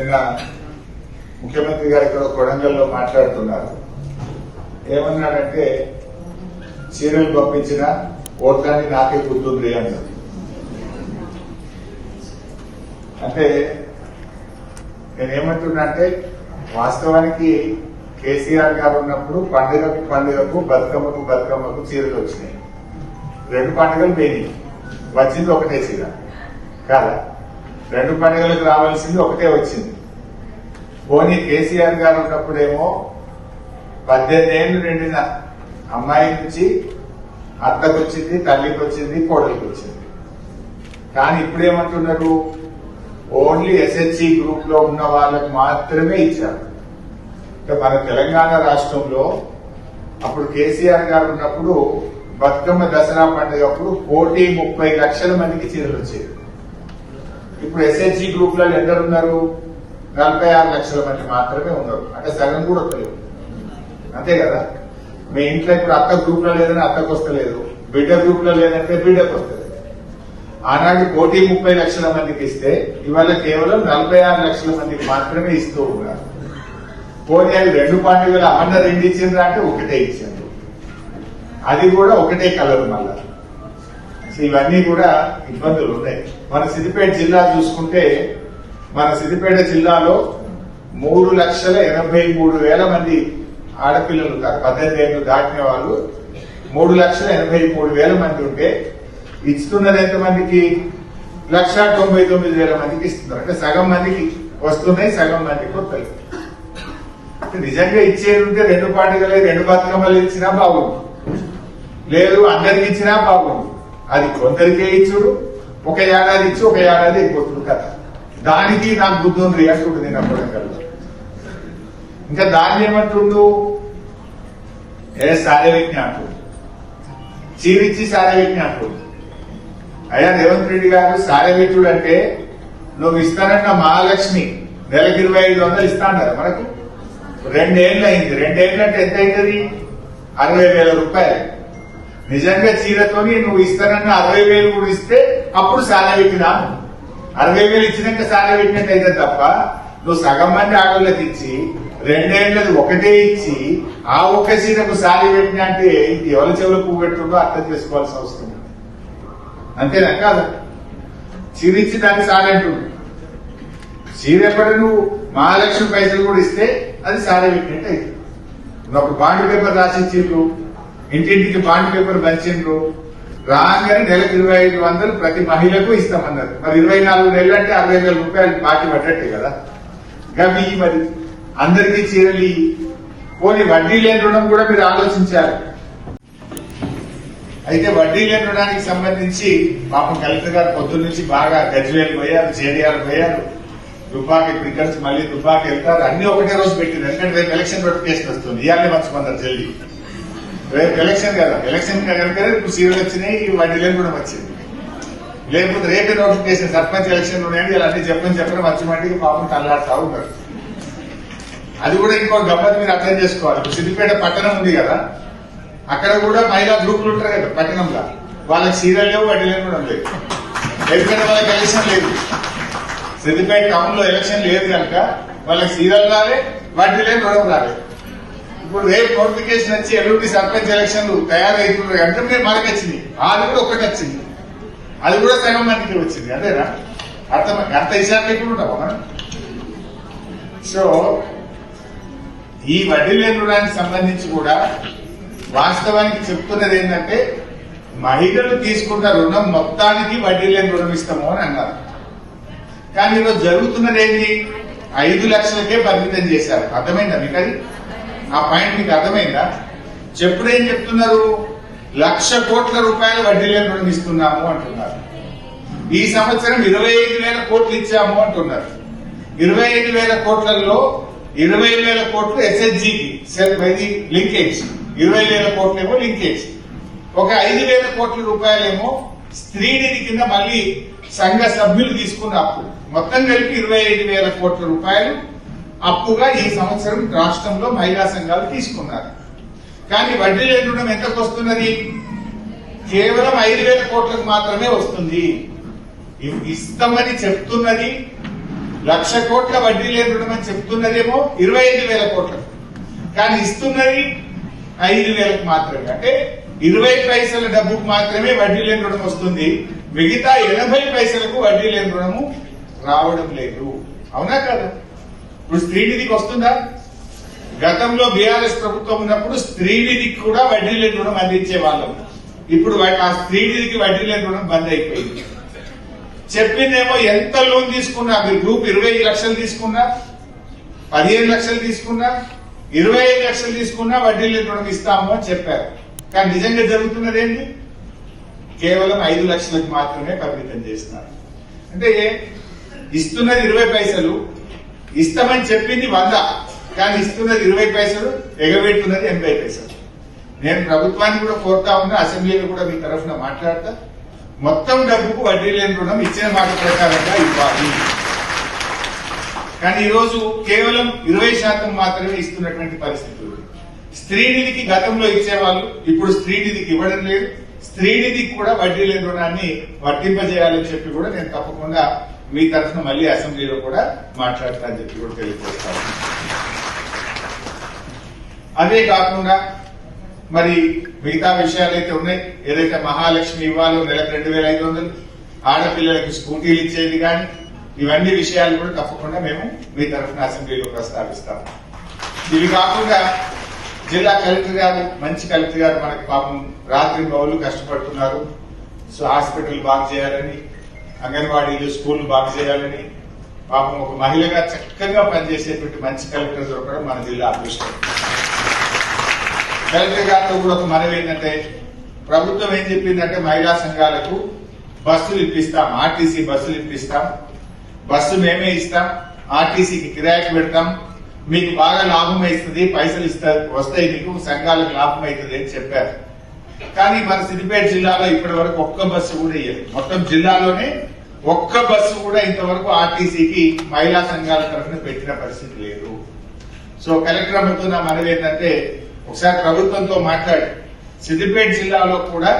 నిన్న ముఖ్యమంత్రి గారు ఇక్కడ కొడంగల్లో మాట్లాడుతున్నారు. ఏమన్నాడంటే చీరలు పంపించిన ఓట్లన్నీ నాకే గుర్తుంది అన్నారు అంటే నేనేమంటున్నా అంటే వాస్తవానికి కేసీఆర్ గారు ఉన్నప్పుడు పండుగకు పండుగకు బతుకమ్మకు బతుకమ్మకు చీరలు వచ్చినాయి. రెండు పండుగలు పోయినాయి. వచ్చింది ఒకటే చీర. కాదా? రెండు పండుగలకు రావాల్సింది ఒకటే వచ్చింది. పోనీ కేసీఆర్ గారు ఉన్నప్పుడేమో పద్దెనిమిది ఏళ్ళు నిండిన అమ్మాయి నుంచి అత్తకు వచ్చింది తల్లికి వచ్చింది కోడలికి వచ్చింది కానీ ఇప్పుడేమంటున్నారు? ఓన్లీ ఎస్హెచ్సి గ్రూప్లో ఉన్న వాళ్ళకి మాత్రమే ఇచ్చారు. మన తెలంగాణ రాష్ట్రంలో అప్పుడు కేసీఆర్ గారు ఉన్నప్పుడు బతుకమ్మ దసరా పండుగ అప్పుడు కోటి ముప్పై లక్షల మందికి చీరలు వచ్చేది ఇప్పుడు ఎస్ఎస్జి గ్రూప్లలో ఎందరు ఉన్నారు? నలభై ఆరు లక్షల మంది మాత్రమే ఉన్నారు. అంటే సగం కూడా వస్తలేదు అంతే కదా? మీ ఇంట్లో ఇప్పుడు అత్త గ్రూప్లో లేదని అత్తకు వస్తలేదు. బిడ్డ గ్రూప్లో లేదంటే బిడ్డకు వస్తలేదు. ఆనాడు కోటి ముప్పై లక్షల మందికి ఇస్తే ఇవాళ కేవలం నలభై ఆరు లక్షల మందికి మాత్రమే ఇస్తూ ఉన్నారు. పోనీ అది రెండు పండుగలు అమన్న రెండు ఇచ్చిండ్రా అంటే ఒకటే ఇచ్చిండ్రు. అది కూడా ఒకటే కలర్ మళ్ళా. సో ఇవన్నీ కూడా ఇబ్బందులు ఉన్నాయి. మన సిద్దిపేట జిల్లా చూసుకుంటే మన సిద్దిపేట జిల్లాలో మూడు లక్షల ఎనభై మూడు వేల మంది ఆడపిల్లలు ఉన్నారు. పద్దెనిమిది ఏళ్ళు దాటిన వాళ్ళు మూడు లక్షల ఎనభై మూడు వేల మంది ఉంటే ఇస్తున్నది ఎంతమందికి? లక్ష తొంభై తొమ్మిది వేల మందికి ఇస్తున్నారు. అంటే సగం మందికి వస్తున్నాయి సగం మందికి వస్తాయి నిజంగా ఇచ్చేది ఉంటే రెండు పాటికలే రెండు బతుకమ్మలు ఇచ్చినా బాగుంది. లేదు అందరికి ఇచ్చినా బాగుంది. అది కొందరికే ఇచ్చుడు ఒక ఏడాది ఇచ్చి ఒక ఏడాది అయిపోతుంది కదా దానికి నాకు బుద్ధి ఉంది అంటుండు నేను అప్పుడు ఇంకా దాన్ని ఏమంటుండు? ఏ సారే అంటుండు చీరిచ్చి సారే అంటుండు అయ్యా రేవంత్ రెడ్డి గారు సారే అంటే నువ్వు ఇస్తానన్న మహాలక్ష్మి నెలకి ఇరవై ఐదు వందలు ఇస్తాన్నారు మనకు. రెండేళ్ళు అయింది రెండేళ్ళు అంటే ఎంత అవుతుంది? అరవై వేల రూపాయలు. నిజంగా చీరతోని నువ్వు ఇస్తానన్న అరవై వేలు కూడా ఇస్తే అప్పుడు సారా పెట్టినా? అరవై వేలు ఇచ్చినాక సారా పెట్టినట్టు అయితే తప్ప నువ్వు సగం మంది ఆడోళ్ళకి ఇచ్చి రెండేళ్ళది ఒకటే ఇచ్చి ఆ ఒక్క సీటకు సారీ పెట్టినా అంటే ఇది ఎవరి చెవులు పువ్వు పెట్టుండో అర్థం చేసుకోవాల్సిన అవసరం అంతేనా? కాదు. చీరిచ్చి దాన్ని సారంటుంది చీర ఎప్పటి నువ్వు మహాలక్ష్మి పైసలు కూడా ఇస్తే అది సారా పెట్టినట్టు అవుతుంది నువ్వు బాండ్ పేపర్ రాసిచ్చిండ్రు ఇంటింటికి బాండ్ పేపర్ పంచిండ్రు. రాగానే నెలకు ఇరవై ఐదు వందలు ప్రతి మహిళకు ఇస్తామన్నారు. మరి ఇరవై నాలుగు నెలలు అంటే అరవై వేల రూపాయలు బాకీ పడ్డట్టే కదా? గవి మరి అందరికీ చీరలు ఇయ్యి. పోనీ వడ్డీ లేని రుణం కూడా మీరు ఆలోచించారు అయితే వడ్డీ లేని రుణానికి సంబంధించి పాపం కలెక్టర్ గారు పొద్దున్న నుంచి బాగా గజ్వేలు పోయారు జేడీఆర్ పోయారు. దుబ్బాకి క్రికెట్స్ మళ్ళీ దుబ్బాకి వెళ్తారు. అన్ని ఒకటే రోజు పెట్టింది. ఎందుకంటే రేపు ఎలక్షన్ నోటిఫికేషన్ వస్తుంది. ఇవాళ మర్చిపోతారు జల్దీ. రేపు ఎలక్షన్ కదా. ఎలక్షన్ కనుక ఇప్పుడు సీరియల్ వచ్చినాయి వాటి వడ్డీ కూడా వచ్చింది. లేకపోతే రేపే నోటిఫికేషన్ సర్పంచ్ ఎలక్షన్ ఉన్నాయని ఇలా అన్ని చెప్పని చెప్పడం మంచి మందికి పాపం తల్లాడుతూ ఉంటారు అది కూడా ఇంకో గమ్మత్ మీరు అర్థం చేసుకోవాలి. సిద్దిపేట పట్టణం ఉంది కదా. అక్కడ కూడా మహిళా గ్రూపులు ఉంటారు కదా పట్టణంలో. వాళ్ళకి సీరియల్ లేవు వాటి లేని కూడా లేదు. ఎందుకంటే వాళ్ళకి ఎలక్షన్ లేదు. సిద్దిపేట టౌన్లో ఎలక్షన్ లేదు కనుక వాళ్ళకి సీరియల్ రాలే వాటి లేని రుణం రాలే. ఇప్పుడు రేపు నోటిఫికేషన్ వచ్చి ఎల్లుండి సర్పంచ్ ఎలక్షన్లు తయారవుతున్నాయి అంటే మీరు మనకి వచ్చింది. అది కూడా ఒకటి వచ్చింది. అది కూడా సగం మందికి వచ్చింది. అదేనా? అర్థం అంత ఇషాలు ఎప్పుడు ఉంటావా సో ఈ వడ్డీ లేని రుణానికి సంబంధించి కూడా వాస్తవానికి చెప్తున్నది ఏంటంటే మహిళలు తీసుకున్న రుణం మొత్తానికి వడ్డీ లేని రుణం ఇస్తాము అని అన్నారు. కానీ ఈరోజు జరుగుతున్నది ఏంటి? ఐదు లక్షలకే పరిమితం చేశారు. అర్థమైందా మీకు అది? ఆ పాయింట్ మీకు అర్థమైందా? చెప్పుడు ఏం చెప్తున్నారు? లక్ష కోట్ల రూపాయల వడ్డీ లేని రుణం ఇస్తున్నాము అంటున్నారు. ఈ సంవత్సరం ఇరవై ఐదు వేల కోట్లు ఇచ్చాము అంటున్నారు. ఇరవై ఐదు వేల కోట్లలో ఇరవై వేల కోట్లు ఎస్ఎస్జికి ఇది లింకేజ్. ఇరవై వేల కోట్లేమో లింకేజ్. ఒక ఐదు వేల కోట్ల రూపాయలేమో స్త్రీ నిధి కింద మళ్ళీ సంఘ సభ్యులు తీసుకున్న అప్పు మొత్తం కలిపి ఇరవై ఐదు వేల కోట్ల రూపాయలు అప్పుగా ఈ సంవత్సరం రాష్ట్రంలో మహిళా సంఘాలు తీసుకున్నారు. కానీ వడ్డీ లేని రుణం ఎంతకు వస్తున్నది? కేవలం ఐదు వేల కోట్లకు మాత్రమే వస్తుంది. ఇస్తామని చెప్తున్నది లక్ష కోట్ల వడ్డీ లేని రుణం అని చెప్తున్నదేమో ఇరవై ఐదు వేల కోట్ల కానీ ఇస్తున్నది ఐదు వేలకు మాత్రమే. అంటే ఇరవై పైసల డబ్బుకు మాత్రమే వడ్డీ లేని రుణం వస్తుంది. మిగతా ఎనభై పైసలకు వడ్డీ లేని రుణము రావడం లేదు. అవునా కదా? ఇప్పుడు స్త్రీనిధికి వస్తుందా? గతంలో బీఆర్ఎస్ ప్రభుత్వం ఉన్నప్పుడు స్త్రీనిధికి కూడా వడ్డీ లేని రుణం అందించే వాళ్ళం. ఇప్పుడు ఆ స్త్రీనిధికి వడ్డీ లేని రుణం బంద్ అయిపోయింది. చెప్పిందేమో ఎంత లోన్ తీసుకున్నా? మీరు గ్రూప్ ఇరవై లక్షలు తీసుకున్నా పదిహేను లక్షలు తీసుకున్నా ఇరవై ఐదు లక్షలు తీసుకున్నా వడ్డీ లేని రుణం ఇస్తాము అని చెప్పారు. కానీ నిజంగా జరుగుతున్నది ఏంటి కేవలం ఐదు లక్షలకు మాత్రమే పరిమితం చేస్తున్నారు. అంటే ఇస్తున్నది ఇరవై పైసలు ఇస్తామని చెప్పింది వంద. కానీ ఇస్తున్నది ఇరవై పైసలు ఎగబెట్టున్నది ఎనభై పైసలు. నేను ప్రభుత్వాన్ని కూడా కోరుతా ఉన్నా అసెంబ్లీలో కూడా మీ తరఫున మాట్లాడతా. మొత్తం డబ్బుకు వడ్డీ లేని రుణం ఇచ్చిన మాట ప్రకారంగా ఇవ్వాలి. కానీ ఈరోజు కేవలం ఇరవై శాతం మాత్రమే ఇస్తున్నటువంటి పరిస్థితులు స్త్రీనిధికి గతంలో ఇచ్చేవాళ్ళు ఇప్పుడు స్త్రీనిధికి ఇవ్వడం లేదు. స్త్రీనిధికి కూడా వడ్డీ లేని రుణాన్ని వర్తింపజేయాలని చెప్పి కూడా నేను తప్పకుండా మీ తరఫున మళ్ళీ అసెంబ్లీలో కూడా మాట్లాడతారని చెప్పి కూడా తెలియజేస్తాను. అదే కాకుండా మరి మిగతా విషయాలు అయితే ఉన్నాయి. ఏదైతే మహాలక్ష్మి ఇవ్వాలో నెలకు రెండు వేల ఐదు వందలు ఆడపిల్లలకు స్కూటీలు ఇచ్చేది కానీ ఇవన్నీ విషయాలు కూడా తప్పకుండా మేము మీ తరఫున అసెంబ్లీలో ప్రస్తావిస్తాం ఇవి కాకుండా జిల్లా కలెక్టర్ గారు మంచి కలెక్టర్ గారు మనకి పాపం రాత్రి బౌలు కష్టపడుతున్నారు. సో హాస్పిటల్ బాగు చేయాలని అంగన్వాడీలు స్కూల్ బాగు చేయాలని పాపం ఒక మహిళగా చక్కగా పనిచేసేటువంటి మంచి కలెక్టర్ దొరకడం మన జిల్లా అదృష్టం. కలెక్టర్ గారితో కూడా ఒక మనవి ఏంటంటే ప్రభుత్వం ఏం చెప్పిందంటే మహిళా సంఘాలకు బస్సులు ఇప్పిస్తాం ఆర్టీసీ బస్సులు ఇప్పిస్తాం బస్సు మేమే ఇస్తాం ఆర్టీసీకి కిరాయికి పెడతాం మీకు బాగా లాభం అవుతుంది పైసలు ఇస్తారు వస్తాయి మీకు సంఘాలకు లాభం అవుతుంది అని చెప్పారు. కానీ మన సిద్దిపేట జిల్లాలో ఇప్పటి వరకు ఒక్క బస్సు కూడా ఇయ్యదు మొత్తం జిల్లాలోనే ఒక్క బస్సు కూడా ఇంతవరకు ఆర్టీసీకి మహిళా సంఘాల తరఫున పెట్టిన పరిస్థితి లేదు. సో కలెక్టర్ అమ్మతో నా మనవి ఏంటంటే ఒకసారి ప్రభుత్వంతో మాట్లాడి సిద్దిపేట జిల్లాలో కూడా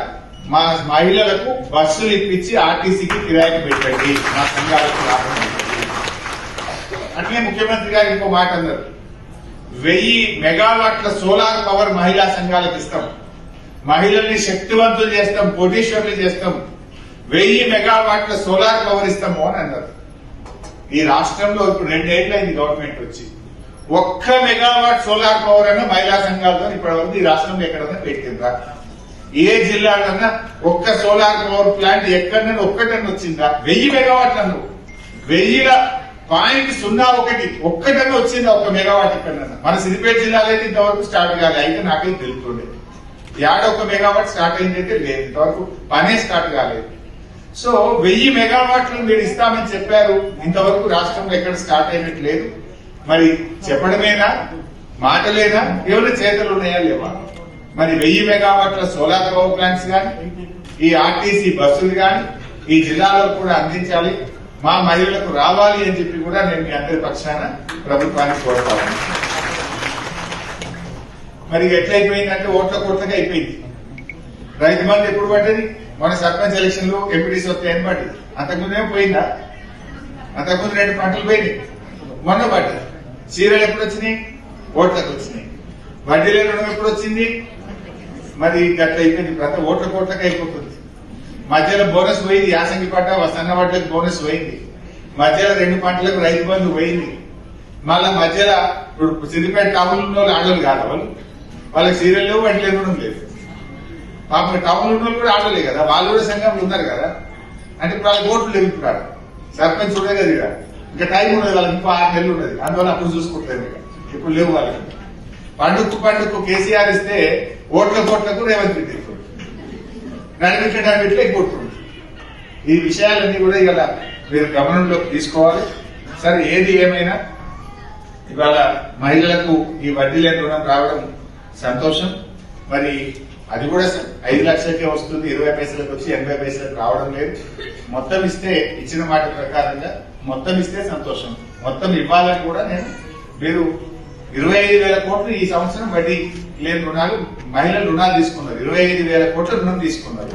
మా మహిళలకు బస్సులు ఇప్పించి ఆర్టీసీకి కిరాయికి పెట్టండి. మా సంఘాలకు లాభం అట్లే ముఖ్యమంత్రి గారు ఇంకో మాట అన్నారు. వెయ్యి మెగావాట్ల సోలార్ పవర్ మహిళా సంఘాలకు ఇస్తాం. మహిళల్ని శక్తివంతులు చేస్తాం కోటీశ్వర్లు చేస్తాం. వెయ్యి మెగావాట్ల సోలార్ పవర్ ఇస్తాము అని అన్నారు. ఈ రాష్ట్రంలో ఇప్పుడు రెండేళ్ళైంది గవర్నమెంట్ వచ్చి. ఒక్క మెగావాట్ సోలార్ పవర్ అన్న మహిళా సంఘాలతో ఇప్పటివరకు ఈ రాష్ట్రంలో ఎక్కడన్నా పెట్టిందా ఏ జిల్లాలన్నా ఒక్క సోలార్ పవర్ ప్లాంట్ ఎక్కడన్నా ఒక్కటన్నా వచ్చిందా? వెయ్యి మెగావాట్లు అన్నావు వెయ్యిల పాయింట్ సున్నా ఒకటి ఒక్కటన్నా వచ్చిందా ఒక్క మెగావాట్ ఎక్కడన్నా? మన సిద్దిపేట జిల్లాలో అయితే ఇంతవరకు స్టార్ట్ కాదు అయితే నాకైతే తెలుస్తుండే. యాడ ఒక మెగావాట్ స్టార్ట్ అయిందైతే లేదు. ఇంతవరకు పనే స్టార్ట్ కాలేదు. సో వెయ్యి మెగావాట్లు మీరు ఇస్తామని చెప్పారు. ఇంతవరకు రాష్ట్రంలో ఎక్కడ స్టార్ట్ అయినట్లేదు. మరి చెప్పడమేనా? మాటలేనా? ఏమైనా చేతలు ఉన్నాయా లేవా? మరి వెయ్యి మెగావాట్ల సోలార్ పవర్ ప్లాంట్స్ కానీ ఈ ఆర్టీసీ బస్సులు కానీ ఈ జిల్లాలో కూడా అందించాలి. మా మహిళలకు రావాలి అని చెప్పి కూడా నేను మీ అందరి పక్షాన ప్రభుత్వాన్ని కోరుతాను మరి ఎట్లయిపోయిందంటే ఓట్ల కోట్లగా అయిపోయింది. రైతు బంధు ఎప్పుడు పడ్డది? మన సర్పంచ్ ఎలక్షన్లో ఎంపీటీసీ వస్తాయి అని పడ్డది అంతకుముందేం పోయిందా? అంతకుముందు రెండు పంటలు పోయినాయి. మొన్న పడ్డది చీరలు ఎప్పుడు వచ్చినాయి? ఓట్లకు వచ్చినాయి. వడ్డీ లేని రుణం ఎప్పుడు వచ్చింది? మరి గట్ల అయిపోయింది. ప్రతి ఓట్ల కోట్లకు అయిపోతుంది. మధ్యలో బోనస్ పోయింది. యాసంగి పంట సన్న పంటలకు బోనస్ పోయింది. మధ్యలో రెండు పంటలకు రైతు బంధు పోయింది. మళ్ళా మధ్యలో ఇప్పుడు సిద్దిపేట టౌన్ ఉన్న వాళ్ళు ఆడలు కాదు వాళ్ళు. వాళ్ళకి సీరియల్ లేవు వడ్డీ లేని లేదు. పాపం టౌన్ కూడా ఆడలే కదా. వాళ్ళు కూడా సంఘంలో ఉన్నారు కదా. అంటే ఇప్పుడు వాళ్ళకి ఓట్లు లేవు ఇప్పుడు సర్పంచ్ ఉండే కదా ఇక్కడ ఇంకా టైం ఉండదు వాళ్ళకి. ఇంకో ఆరు నెలలు ఉండదు. అందువల్ల అప్పుడు చూసుకుంటారు ఇక. ఇప్పుడు లేవు వాళ్ళకి. పండుగకు పండుగకు కేసీఆర్ ఇస్తే ఓట్ల కోట్లకు రేవంత్ రెడ్డి ఇస్తుంది. నడిపించడానికి కొట్టుకుంటుంది ఈ విషయాలన్నీ కూడా ఇవాళ మీరు గమనంలోకి తీసుకోవాలి. సరే ఏది ఏమైనా ఇవాళ మహిళలకు ఈ వడ్డీ లేని రుణం రావడం సంతోషం. మరి అది కూడా ఐదు లక్షలకే వస్తుంది ఇరవై పైసలకు వచ్చి ఎనభై పైసలకు రావడం లేదు. మొత్తం ఇస్తే ఇచ్చిన మాట ప్రకారంగా మొత్తం ఇస్తే సంతోషం. మొత్తం ఇవ్వాలని కూడా నేను మీరు ఇరవై ఐదు వేల కోట్లు ఈ సంవత్సరం వడ్డీ లేని రుణాలు మహిళలు రుణాలు తీసుకున్నారు. ఇరవై ఐదు వేల కోట్ల రుణం తీసుకున్నారు.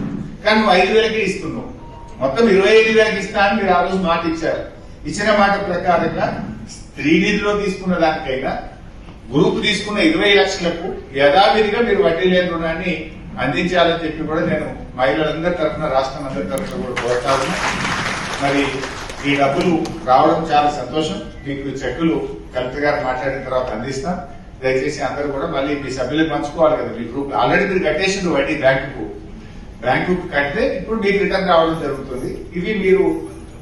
కానీ నువ్వు ఐదు వేలకే ఇస్తున్నావు. మొత్తం ఇరవై ఐదు వేలకి ఇస్తా అని మీరు ఆ రోజు మాట ఇచ్చారు. ఇచ్చిన మాట ప్రకారంగా స్త్రీ నిధిలో తీసుకున్న దానికైనా గ్రూప్ తీసుకున్న ఇరవై లక్షలకు యథావిధిగా మీరు వడ్డీ లేని రుణాన్ని అందించాలని చెప్పి కూడా నేను మహిళలందరి తరఫున రాష్ట్రం అందరి తరఫున కూడా కోరుతాను మరి ఈ డబ్బులు రావడం చాలా సంతోషం. మీకు చెక్కులు కలెక్టర్ గారు మాట్లాడిన తర్వాత అందిస్తాం దయచేసి అందరూ కూడా మళ్ళీ మీ సభ్యులకు పంచుకోవాలి కదా. మీ గ్రూప్ ఆల్రెడీ మీరు కట్టేసింది వడ్డీ బ్యాంకుకు. బ్యాంకుకు కడితే ఇప్పుడు మీకు రిటర్న్ రావడం జరుగుతుంది. ఇవి మీరు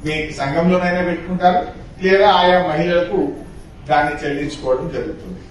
మీ సంఘంలోనైనా పెట్టుకుంటారు. లేదా ఆయా మహిళలకు దాన్ని చెల్లించుకోవడం జరుగుతుంది.